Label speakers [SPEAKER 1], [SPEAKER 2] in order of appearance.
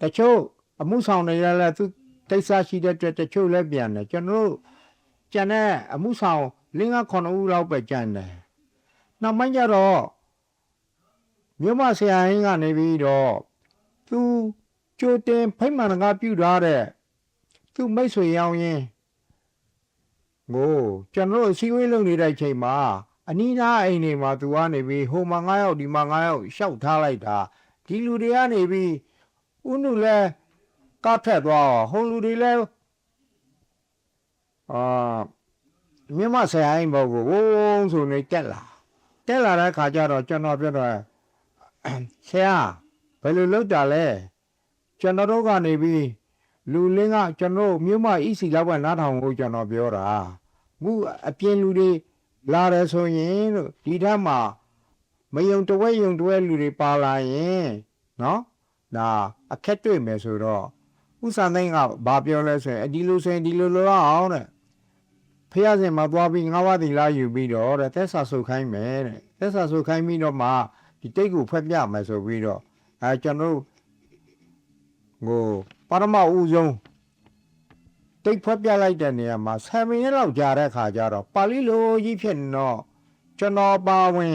[SPEAKER 1] တချို့အမှုဆောင်တွေလည်းသူတိတ်ဆရှိတဲ့အတွက်တချို့လည်းပြန်တယ်ကျွန်တော်တို့ကျန်တဲ့အမှုဆောင်လင်းက9ဦးလောက်ပဲကျန်တယ်နောက်ပိုင်းကျတော့မြို့မဆရာဟင်းကနေပြီးတော့သူကြိုတင်ဖိတ်မှန်ကပြုထားတဲ့သူမိတ်ဆွေရောင်းရင်ကိုကျွန်တော်တို့အစည်းအဝေးလုပ်နေတဲ့အချိန်မှာအနီးနားအိမ်တွေမှာသူကနေပြီးဟိုမှာ9ယောက်ဒီမှာ9ယောက်ရှောက်ထားလိုက်တာဒီလူတွေကနေပြီး ဥနုလည်းကားထက်သွားဟိုလူတွေလည်းအာမြမဆရာရင်ဘောကိုဝုန်းဆိုနေတက်လာတက်လာတဲ့ခါကျတော့ကျွန်တော်ပြောတော့ဆရာဘယ်လိုလုပ်တာလဲကျွန်တော်တို့ကနေပြီးလူလင်းကကျွန်တော်တို့မြို့မအီစီလောက်ကနားထောင်ကိုကျွန်တော်ပြောတာခုအပြင်လူတွေလာတယ်ဆိုရင်လို့ဒီထက်မှာမယုံတဝဲယုံတဝဲလူတွေပါလာရင်နော် ဒါအခက်တွေ့မယ်ဆိုတော့ဥစ္စာသိန်းကဘာပြောလဲဆိုရင်အဒီလိုဆိုရင်ဒီလိုလိုအောင်တဲ့ဖះစင်မှာသွားပြီးငါးဝါးတီလာယူပြီးတော့တဲ့သက်စာဆုတ်ခိုင်းမယ်တဲ့သက်စာဆုတ်ခိုင်းပြီးတော့မှဒီတိတ်ကိုဖက်ပြမယ်ဆိုပြီးတော့အဲကျွန်တော်တို့ဟိုပရမဦးဆုံးတိတ်ဖက်ပြလိုက်တဲ့နေရာမှာ7မိနစ်လောက်ကြာတဲ့ခါကျတော့ပါဠိလိုကြီးဖြစ်နေတော့ကျွန်တော်ပါဝင်